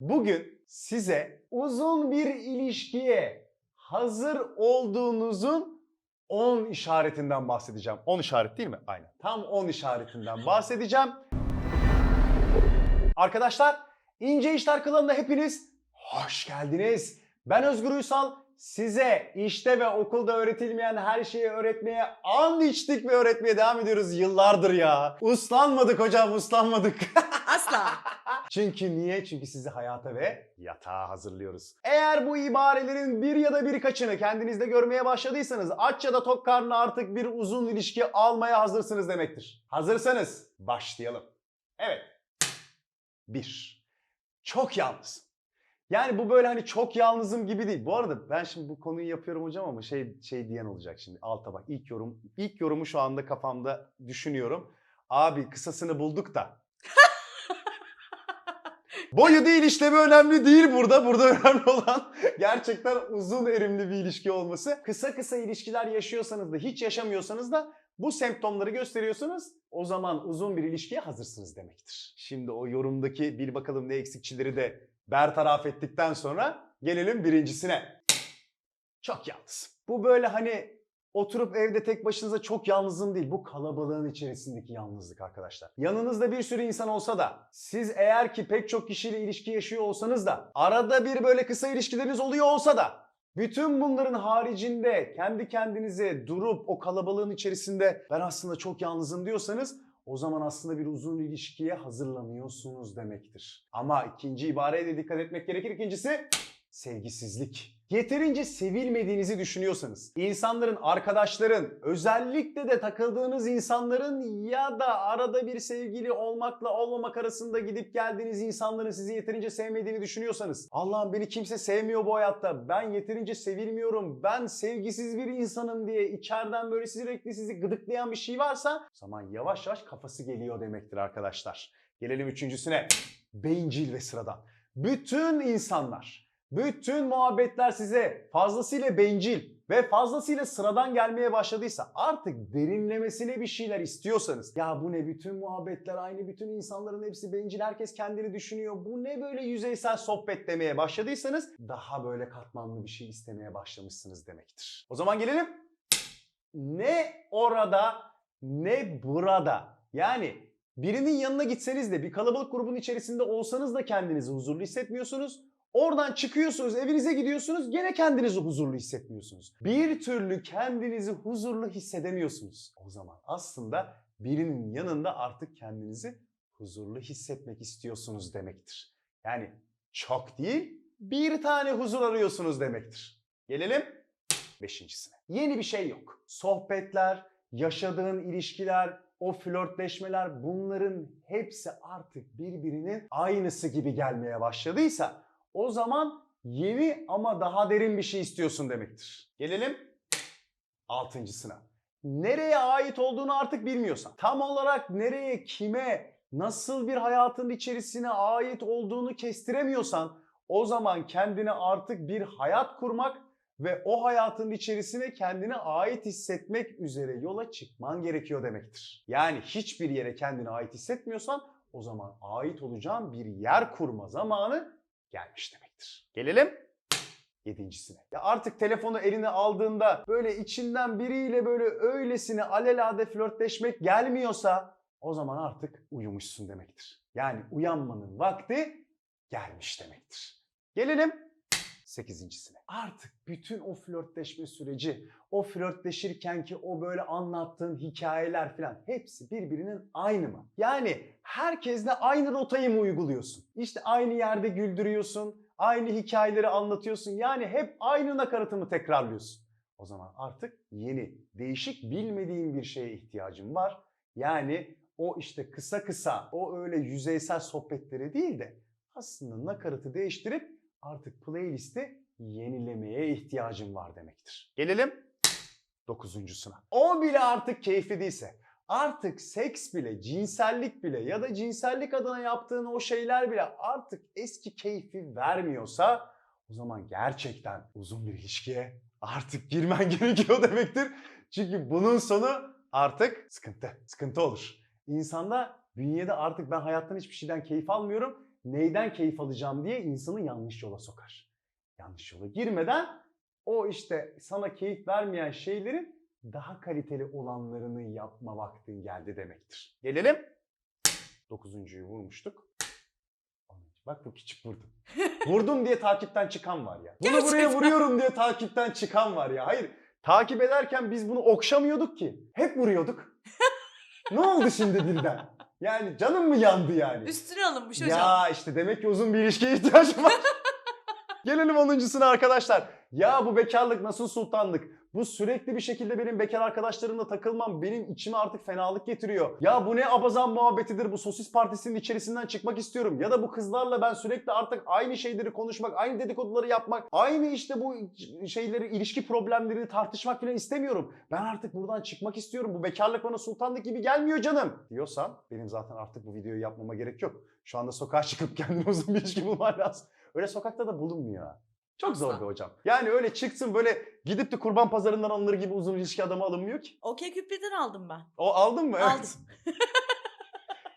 Bugün size uzun bir ilişkiye hazır olduğunuzun 10 işaretinden bahsedeceğim. 10 işaret değil mi? Aynen. Tam 10 işaretinden bahsedeceğim. Arkadaşlar İnce İşler kanalına hepiniz hoş geldiniz. Ben Özgür Uysal. Size işte ve okulda öğretilmeyen her şeyi öğretmeye and içtik ve öğretmeye devam ediyoruz yıllardır ya. Uslanmadık hocam uslanmadık. Asla. Çünkü niye? Çünkü sizi hayata ve yatağa hazırlıyoruz. Eğer bu ibarelerin bir ya da birkaçını kendinizde görmeye başladıysanız aç ya da tok karnına artık bir uzun ilişki almaya hazırsınız demektir. Hazırsanız başlayalım. Evet. Bir. Çok yalnız. Yani bu böyle hani çok yalnızım gibi değil. Bu arada ben şimdi bu konuyu yapıyorum hocam ama şey şey diyen olacak şimdi. Alta bak ilk yorum ilk yorumu şu anda kafamda düşünüyorum. Abi kısasını bulduk da Boyu değil işlevi önemli değil burada. Burada önemli olan gerçekten uzun erimli bir ilişki olması. Kısa kısa ilişkiler yaşıyorsanız da hiç yaşamıyorsanız da bu semptomları gösteriyorsanız o zaman uzun bir ilişkiye hazırsınız demektir. Şimdi o yorumdaki bir bakalım ne eksikçileri de bertaraf ettikten sonra gelelim birincisine. Çok yalnız. Bu böyle hani Oturup evde tek başınıza çok yalnızım değil. Bu kalabalığın içerisindeki yalnızlık arkadaşlar. Yanınızda bir sürü insan olsa da siz eğer ki pek çok kişiyle ilişki yaşıyor olsanız da arada bir böyle kısa ilişkileriniz oluyor olsa da bütün bunların haricinde kendi kendinize durup o kalabalığın içerisinde ben aslında çok yalnızım diyorsanız o zaman aslında bir uzun ilişkiye hazırlanıyorsunuz demektir. Ama ikinci ibareye de dikkat etmek gerekir. İkincisi sevgisizlik. Yeterince sevilmediğinizi düşünüyorsanız, insanların, arkadaşların, özellikle de takıldığınız insanların ya da arada bir sevgili olmakla olmamak arasında gidip geldiğiniz insanların sizi yeterince sevmediğini düşünüyorsanız, Allah'ım beni kimse sevmiyor bu hayatta, ben yeterince sevilmiyorum, ben sevgisiz bir insanım diye içeriden böyle sürekli sizi gıdıklayan bir şey varsa, o zaman yavaş yavaş kafası geliyor demektir arkadaşlar. Gelelim üçüncüsüne. Bencil ve sıradan. Bütün insanlar, bütün muhabbetler size fazlasıyla bencil ve fazlasıyla sıradan gelmeye başladıysa artık derinlemesine bir şeyler istiyorsanız ya bu ne bütün muhabbetler aynı bütün insanların hepsi bencil herkes kendini düşünüyor bu ne böyle yüzeysel sohbet demeye başladıysanız daha böyle katmanlı bir şey istemeye başlamışsınız demektir. O zaman gelelim ne orada ne burada yani birinin yanına gitseniz de bir kalabalık grubun içerisinde olsanız da kendinizi huzurlu hissetmiyorsunuz. Oradan çıkıyorsunuz, evinize gidiyorsunuz, gene kendinizi huzurlu hissetmiyorsunuz. Bir türlü kendinizi huzurlu hissedemiyorsunuz. O zaman aslında birinin yanında artık kendinizi huzurlu hissetmek istiyorsunuz demektir. Yani çok değil, bir tane huzur arıyorsunuz demektir. Gelelim beşincisine. Yeni bir şey yok. Sohbetler, yaşadığın ilişkiler, o flörtleşmeler bunların hepsi artık birbirinin aynısı gibi gelmeye başladıysa o zaman yeni ama daha derin bir şey istiyorsun demektir. Gelelim altıncısına. Nereye ait olduğunu artık bilmiyorsan, tam olarak nereye, kime, nasıl bir hayatın içerisine ait olduğunu kestiremiyorsan o zaman kendine artık bir hayat kurmak ve o hayatın içerisine kendine ait hissetmek üzere yola çıkman gerekiyor demektir. Yani hiçbir yere kendine ait hissetmiyorsan o zaman ait olacağın bir yer kurma zamanı gelmiş demektir. Gelelim yedincisine. Ya artık telefonu eline aldığında böyle içinden biriyle böyle öylesine alelade flörtleşmek gelmiyorsa o zaman artık uyumuşsun demektir. Yani uyanmanın vakti gelmiş demektir. Gelelim sekizincisine. Artık bütün o flörtleşme süreci, o flörtleşirken ki o böyle anlattığın hikayeler falan hepsi birbirinin aynı mı? Yani herkesle aynı rotayı mı uyguluyorsun? İşte aynı yerde güldürüyorsun, aynı hikayeleri anlatıyorsun. Yani hep aynı nakaratı mı tekrarlıyorsun? O zaman artık yeni, değişik bilmediğin bir şeye ihtiyacın var. Yani o işte kısa kısa, o öyle yüzeysel sohbetleri değil de aslında nakaratı değiştirip artık playlisti yenilemeye ihtiyacın var demektir. Gelelim dokuzuncusuna. O bile artık keyifli değilse, artık seks bile, cinsellik bile ya da cinsellik adına yaptığın o şeyler bile artık eski keyfi vermiyorsa o zaman gerçekten uzun bir ilişkiye artık girmen gerekiyor demektir. Çünkü bunun sonu artık sıkıntı, sıkıntı olur. İnsanda bünyede artık ben hayattan hiçbir şeyden keyif almıyorum neyden keyif alacağım diye insanı yanlış yola sokar. Yanlış yola girmeden o işte sana keyif vermeyen şeylerin daha kaliteli olanlarını yapma vaktin geldi demektir. Gelelim. Dokuzuncuyu vurmuştuk. Bak bu küçük vurdum. Vurdum diye takipten çıkan var ya. Bunu buraya Gerçekten. vuruyorum diye takipten çıkan var ya. Hayır. Takip ederken biz bunu okşamıyorduk ki. Hep vuruyorduk. ne oldu şimdi birden? Yani canım mı yandı yani? Üstüne alınmış hocam. Ya işte demek ki uzun bir ilişkiye ihtiyacım var. Gelelim onuncusuna arkadaşlar. Ya bu bekarlık nasıl sultanlık? Bu sürekli bir şekilde benim bekar arkadaşlarımla takılmam benim içime artık fenalık getiriyor. Ya bu ne abazan muhabbetidir bu sosis partisinin içerisinden çıkmak istiyorum. Ya da bu kızlarla ben sürekli artık aynı şeyleri konuşmak, aynı dedikoduları yapmak, aynı işte bu şeyleri, ilişki problemlerini tartışmak falan istemiyorum. Ben artık buradan çıkmak istiyorum. Bu bekarlık bana sultanlık gibi gelmiyor canım. Diyorsan benim zaten artık bu videoyu yapmama gerek yok. Şu anda sokağa çıkıp kendine uzun bir ilişki bulman lazım. Öyle sokakta da bulunmuyor. Çok zor be hocam. Yani öyle çıksın böyle gidip de kurban pazarından alınır gibi uzun ilişki adamı alınmıyor ki. Okey Cupid'den aldım ben. O aldın mı? Evet. Aldım.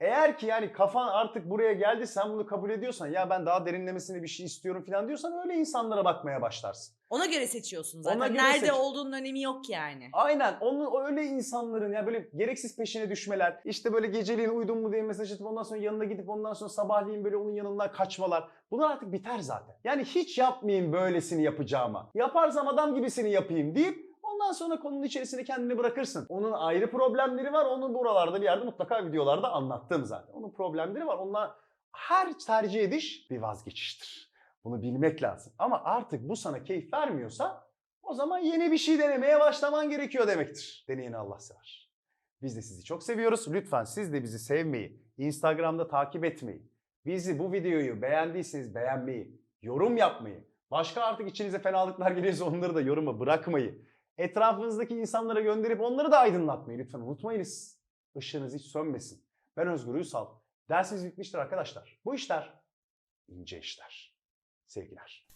Eğer ki yani kafan artık buraya geldi sen bunu kabul ediyorsan ya ben daha derinlemesine bir şey istiyorum falan diyorsan öyle insanlara bakmaya başlarsın. Ona göre seçiyorsun zaten. Ona göre Nerede seç. olduğunun önemi yok yani. Aynen onun öyle insanların ya böyle gereksiz peşine düşmeler işte böyle geceliğin uydun mu diye mesaj atıp ondan sonra yanına gidip ondan sonra sabahleyin böyle onun yanından kaçmalar. Bunlar artık biter zaten. Yani hiç yapmayayım böylesini yapacağıma. Yaparsam adam gibisini yapayım deyip Ondan sonra konunun içerisine kendini bırakırsın. Onun ayrı problemleri var. Onu buralarda bir yerde mutlaka videolarda anlattım zaten. Onun problemleri var. Onlar her tercih ediş bir vazgeçiştir. Bunu bilmek lazım. Ama artık bu sana keyif vermiyorsa o zaman yeni bir şey denemeye başlaman gerekiyor demektir. Deneyeni Allah sever. Biz de sizi çok seviyoruz. Lütfen siz de bizi sevmeyi, Instagram'da takip etmeyi, bizi bu videoyu beğendiyseniz beğenmeyi, yorum yapmayı, başka artık içinize fenalıklar geliyorsa onları da yoruma bırakmayı, etrafınızdaki insanlara gönderip onları da aydınlatmayı lütfen unutmayınız. Işığınız hiç sönmesin. Ben Özgür Uysal. Dersiniz bitmiştir arkadaşlar. Bu işler ince işler. Sevgiler.